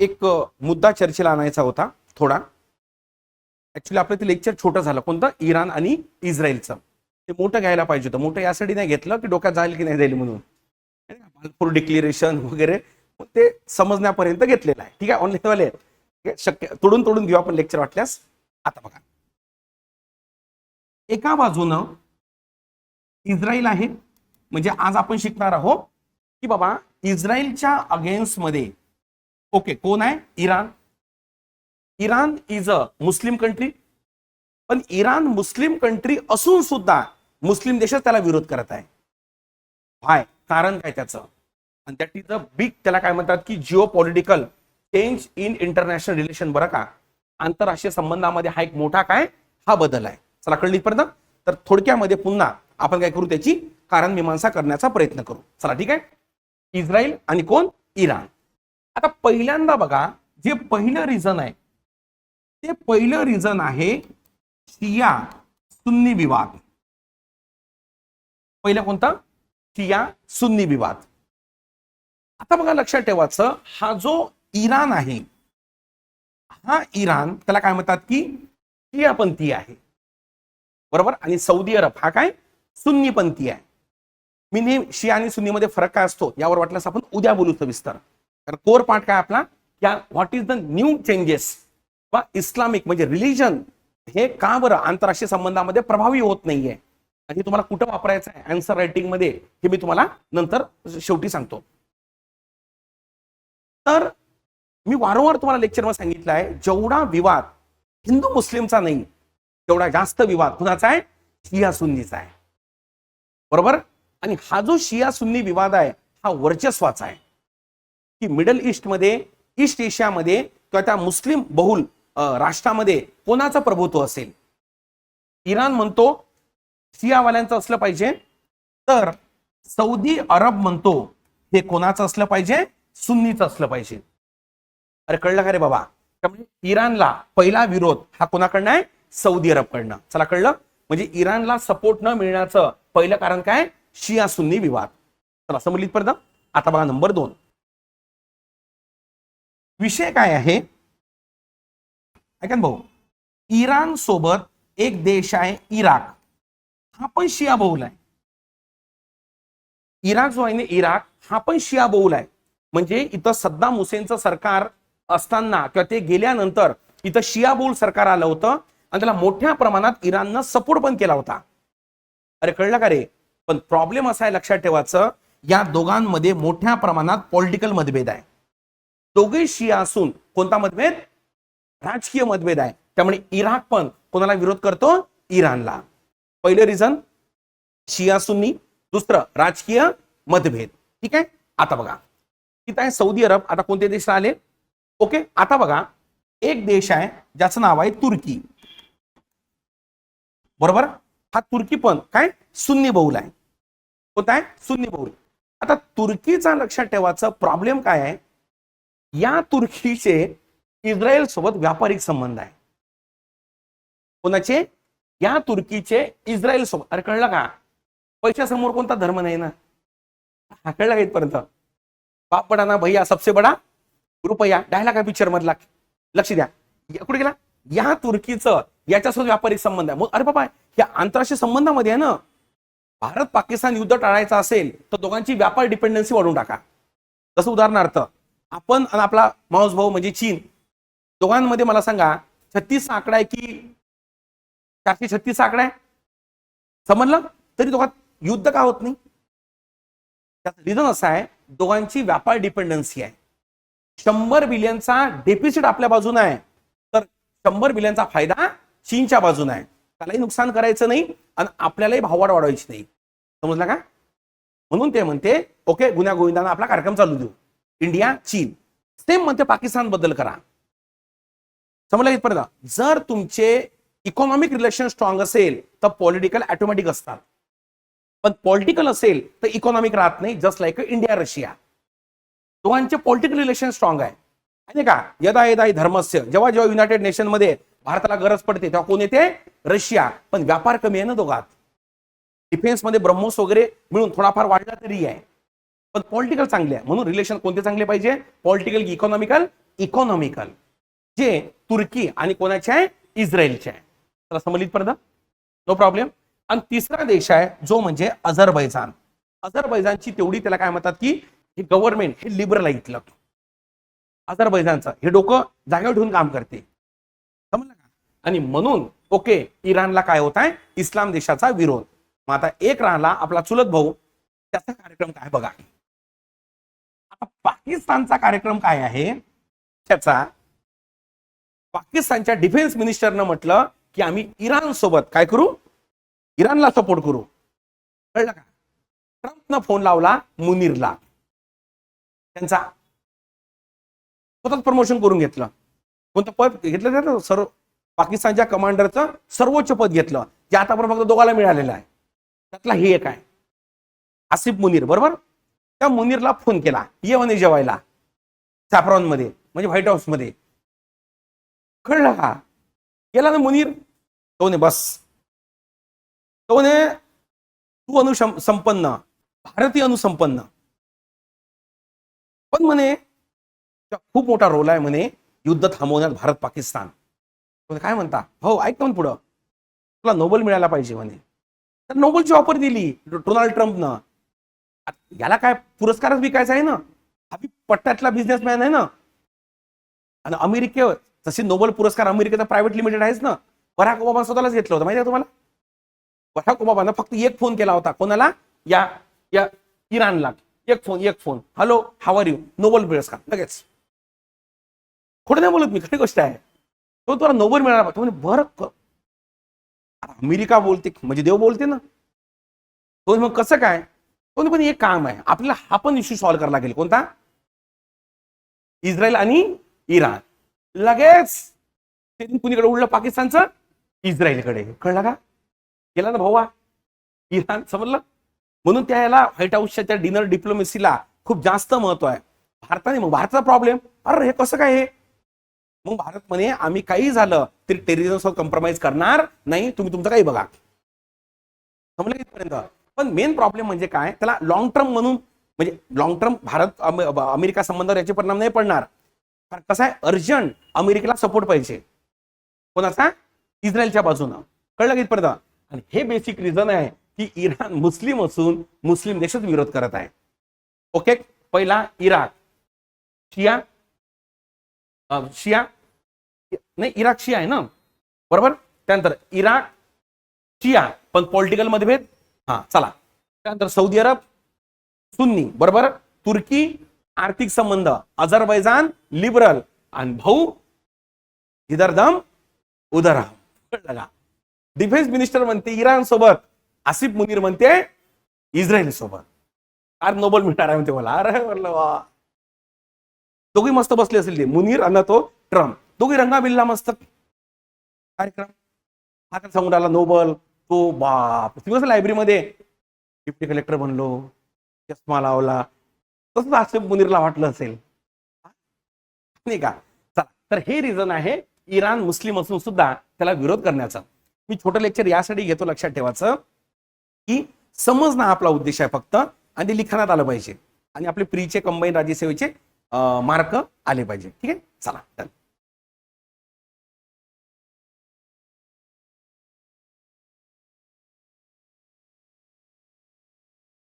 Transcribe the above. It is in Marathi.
एक मुद्दा चर्चेला आणायचा होता थोडा. ऍक्च्युली आपलं ते लेक्चर छोटं झालं. कोणतं? इराण आणि इस्रायलचं. ते मोठं घ्यायला पाहिजे होतं. मोठं यासाठी नाही घेतलं की डोक्यात जाईल की नाही जाईल म्हणून. बालपूर डिक्लेरेशन वगैरे ते समजण्यापर्यंत घेतलेलं आहे. ठीक आहे? ऑनलाईनवाले शक्य तोडून तोडून घेऊ आपण लेक्चर वाटल्यास. आता बघा. एका बाजूनं इस्रायल आहे. म्हणजे आज आपण शिकणार आहोत की बाबा इस्रायलच्या अगेन्स्टमध्ये ओके कोण आहे? Iran. Iran is a Muslim country पण इराण मुस्लिम कंट्री असून सुद्धा मुस्लिम देशच त्याला विरोध करत आहे. वाय कारण काय त्याचं? आणि दॅट इज अ बिग त्याला काय म्हणतात की geo political change in international relation बरं का? आंतरराष्ट्रीय संबंधामध्ये हा एक मोठा काय? हा बदल आहे. चला कळली पर्यंत तर थोडक्यामध्ये पुन्हा आपण काय करू त्याची कारण मीमांसा करण्याचा प्रयत्न करू. चला ठीक आहे? इस्रायल आणि कोण? इराण. आता पहिल्यांदा बघा जे पहिलं रिझन आहे ते पहिलं रिझन आहे शिया सुन्नी विवाद. पहिलं कोणतं? शिया सुन्नी विवाद. आता बघा लक्षात ठेवायचं हा जो इराण आहे हा इराण त्याला काय म्हणतात की शियापंथी आहे. बरोबर? आणि सौदी अरब हा काय? सुन्नीपंथी आहे. मी नेहमी शिया आणि सुन्नीमध्ये फरक काय असतो? यावर वाटल्यास आपण उद्या बोलू सविस्तर. कारण कोर पार्ट काय आपला? या what is the new changes वा इस्लामिक म्हणजे रिलिजन हे का बरं आंतरराष्ट्रीय संबंधामध्ये प्रभावी होत नाहीये? आणि तुम्हाला कुठं वापरायचं आहे? अँसर रायटिंगमध्ये हे मी तुम्हाला नंतर शेवटी सांगतो. तर मी वारंवार तुम्हाला लेक्चरवर सांगितलं आहे जेवढा विवाद हिंदू मुस्लिमचा नाही तेवढा जास्त विवाद कुणाचा आहे? शिया सुन्नीचा आहे. बरोबर? आणि हा जो शिया सुन्नी विवाद आहे हा वर्चस्वाचा आहे. की मिडल ईस्टमध्ये ईस्ट एशियामध्ये किंवा त्या मुस्लिम बहुल राष्ट्रामध्ये कोणाचं प्रभुत्व असेल? इराण म्हणतो शियावाल्यांचं असलं पाहिजे. तर सौदी अरब म्हणतो हे कोणाचं असलं पाहिजे? सुन्नीचं असलं पाहिजे. अरे कळलं का रे बाबा? त्यामुळे इराणला पहिला विरोध हा कोणाकडनं आहे? सौदी अरबकडनं. चला कळलं? म्हणजे इराणला सपोर्ट न मिळण्याचं पहिलं कारण काय? शिया सुन्नी विवाद. चला समजलीत पर्यंत आता बघा नंबर दोन. विषय काय आहे? ऐका ना भाऊ. इराण सोबत एक देश आहे इराक. हा पण शिया बहुल आहे. इराक जो आहे ना इराक हा पण शिया बहुल आहे. म्हणजे इथं सद्दाम हुसेनचं सरकार असताना किंवा ते गेल्यानंतर इथं शिया बहुल सरकार आलं होतं आणि त्याला मोठ्या प्रमाणात इराणनं सपोर्ट पण केला होता. अरे कळलं का रे? पण प्रॉब्लेम असा आहे लक्षात ठेवायचं या दोघांमध्ये मोठ्या प्रमाणात पॉलिटिकल मतभेद आहे. दोघे शिया असून कोणता मतभेद? राजकीय मतभेद आहे. त्यामुळे इराक पण कोणाला विरोध करतो? इराणला. पहिलं रिझन शिया सुन्नी. दुसरं राजकीय मतभेद. ठीक आहे? आता बघा. किती आहे सौदी अरब. आता कोणते देश आले ओके आता बघा. एक देश आहे ज्याचं नाव आहे तुर्की. बरोबर? हा तुर्की पण काय? सुन्नी बहुल आहे. कोणता आहे? सुन्नी बहुल. आता तुर्कीचा लक्षात ठेवायचं प्रॉब्लेम काय आहे? या तुर्कीचे इस्रायल सोबत व्यापारिक संबंध आहे. कोणाचे? या तुर्कीचे इस्रायल सोबत अरे कळलं का? पैशासमोर कोणता धर्म नाही ना? हा कळलं का इथपर्यंत? बाप बडा ना भैया सबसे बडा रुपया. डायला का पिक्चर मधला? लक्ष द्या. कुठे गेला? या तुर्कीचं याच्यासोबत व्यापारिक संबंध आहे. मग अरे बाबा या आंतरराष्ट्रीय संबंधामध्ये आहे ना? भारत पाकिस्तान युद्ध टाळायचं असेल तर दोघांची व्यापार डिपेंडन्सी वाढवून टाका. जसं उदाहरणार्थ आपण आणि आपला माऊस भाऊ म्हणजे चीन दोघांमध्ये मला सांगा छत्तीस आकडा आहे की चारशे छत्तीस आकडा आहे? समजलं? तरी दोघात युद्ध का होत नाही? त्याचं रिझन असं आहे दोघांची व्यापार डिपेंडन्सी आहे. शंभर बिलियनचा डेफिसिट आपल्या बाजूने आहे. तर शंभर बिलियनचा फायदा चीनच्या बाजूने आहे. त्यालाही नुकसान करायचं नाही आणि आपल्यालाही भाववाढ वाढवायची नाही. समजलं का? म्हणून ते म्हणते ओके गुन्हा गोविंदांना आपला कार्यक्रम चालू देऊ. इंडिया चीन. सेममध्ये पाकिस्तानबद्दल करा. समजलं इथपर्यंत? जर तुमचे इकॉनॉमिक रिलेशन स्ट्रॉंग असेल तर पॉलिटिकल ऑटोमॅटिक असतात. पण पॉलिटिकल असेल तर इकॉनॉमिक राहत नाही जस्ट लाईक इंडिया रशिया दोघांचे पॉलिटिकल रिलेशन स्ट्रॉंग आहे. माहिती का? यदा यदा धर्मस्य जेव्हा जेव्हा युनायटेड नेशनमध्ये भारताला गरज पडते तेव्हा कोण येते? रशिया पण व्यापार कमी आहे ना दोघात. डिफेन्समध्ये ब्रह्मोस वगैरे मिळून थोडाफार वाढला तरी आहे. पण पॉलिटिकल चांगले आहे. म्हणून रिलेशन कोणते चांगले पाहिजे? पॉलिटिकल इकॉनॉमिकल इकॉनॉमिकल जे तुर्की आणि कोणाचे आहे? इस्रायलचे आहे. त्याला पर्यंत नो प्रॉब्लेम आणि तिसरा देश आहे जो म्हणजे अझरबैजान. अझरबैजानची तेवढी त्याला काय म्हणतात की हे गव्हर्नमेंट हे लिबरल आहे इथलं. अझरबैजानचं. हे डोकं जागेवर ठेवून काम करते. समजलं का? आणि म्हणून ओके इराणला काय होत आहे? इस्लाम देशाचा विरोध. मग आता एक राहिला आपला चुलत भाऊ त्याचा कार्यक्रम काय बघा. आता पाकिस्तानचा कार्यक्रम काय आहे? त्याचा पाकिस्तानच्या डिफेन्स मिनिस्टरनं म्हटलं की आम्ही इराण सोबत काय करू? इराणला सपोर्ट करू. कळलं का? ट्रम्पनं फोन लावला मुनीरला. त्यांचा स्वतःच प्रमोशन करून घेतलं. कोणतं पद घेतलं त्यानं सर्व पाकिस्तानच्या कमांडरचं सर्वोच्च पद घेतलं. जे आतापर्यंत फक्त दोघाला मिळालेलं आहे. त्यातला हे एक आहे. आसिफ मुनीर बरोबर? त्या मुनीरला फोन केला. ये म्हणे जेवायला. सॅफ्रॉनमध्ये म्हणजे व्हाईट हाऊसमध्ये कळलं का? गेला ना मुनीर? तो म्हणे बस. तो म्हणे तू अनुसं संपन्न. भारतीय अनुसंपन्न. पण म्हणे खूप मोठा रोल आहे म्हणे युद्ध थांबवण्यात भारत पाकिस्तान. काय म्हणता? हो ऐक ना पुढं. तुला नोबेल मिळायला पाहिजे म्हणे. तर नोबलची ऑफर दिली डोनाल्ड ट्रम्पनं. याला काय पुरस्कारच विकायचा आहे ना? हा बी पट्ट्यातला बिझनेसमॅन आहे ना? आणि अमेरिकेवर तसे नोबेल पुरस्कार अमेरिकेचा प्रायव्हेट लिमिटेड आहेच ना? बराक ओबामा स्वतःलाच घेतलं होतं माहिती आहे तुम्हाला? बराक ओबामानं फक्त एक फोन केला होता. कोणाला? या या इराणला. एक फोन एक phone hello how are you Nobel पुरस्कार. लगेच. खोटं नाही बोलत मी खरी गोष्ट आहे. तो तुला नोबेल मिळाला म्हणजे म्हणे बरं अमेरिका बोलते म्हणजे देव बोलते ना? तो मग कसं काय? कोणी पण एक काम आहे. आपल्याला हा पण इश्यू सॉल्व्ह करावा लागेल. कोणता? इस्रायल आणि इराण. लगेच ते कुणीकडे उडलं? पाकिस्तानचं? इस्रायलकडे. कळलं का? गेला ना भाऊ इराण समजलं? म्हणून त्या याला व्हाईट हाऊसच्या त्या डिनर डिप्लोमेसीला खूप जास्त महत्त्व आहे. भारताने मग भारताचा प्रॉब्लेम अरे हे कसं काय हे? मग भारत म्हणे आम्ही काही झालं तरी टेररिझम कॉम्प्रोमाइज करणार नाही. तुम्ही तुमचं काही बघा. समजलं इथपर्यंत? पण मेन प्रॉब्लेम म्हणजे काय? त्याला लॉंग टर्म म्हणून म्हणजे लॉंग टर्म भारत अमेरिका संबंधावर याचे परिणाम नाही पडणार. कारण कसं आहे? अर्जंट अमेरिकेला सपोर्ट पाहिजे. कोणाचा इस्रायलच्या बाजूनं. कळलं की इथपर्यंत? आणि हे बेसिक रिझन आहे की इराण मुस्लिम असून मुस्लिम देशच विरोध करत आहे. ओके पहिला इराक. शिया. शिया. नाही इराक शिया आहे ना? बरोबर? त्यानंतर इराक शिया. पण पॉलिटिकल मतभेद हा चला. त्यानंतर सौदी अरब सुन्नी बरोबर? तुर्की आर्थिक संबंध अझरबैजान लिबरल आणि भाऊ इधर दम उधर डिफेन्स मिनिस्टर म्हणते इराण सोबत आसिफ मुनीर म्हणते इस्रायल सोबत आर नोबल मिळणार आहे म्हणते मला. अरे म्हणलं वा. दोघी मस्त बसले असेल ते मुनीर आणि तो ट्रम्प. दोघी रंगा बिल्ला मस्त. कार्यक्रम. हा काय सांगून नोबल. तो बाप. तुम्ही कसं लायब्ररीमध्ये डिप्टी कलेक्टर बनलो चष्मा लावला. तसंच आसिफ मुनीरला वाटलं असेल. नाही का? चला तर हे रिझन आहे इराण मुस्लिम असून सुद्धा त्याला विरोध करण्याचा. मी छोटं लेक्चर यासाठी घेतो लक्षात ठेवायचं की समजणं हा आपला उद्देश आहे फक्त आणि ते लिखाणात आलं पाहिजे. आणि आपले प्रीचे कंबाईन राज्यसेवेचे मार्क आले पाहिजे. ठीक आहे? चला डन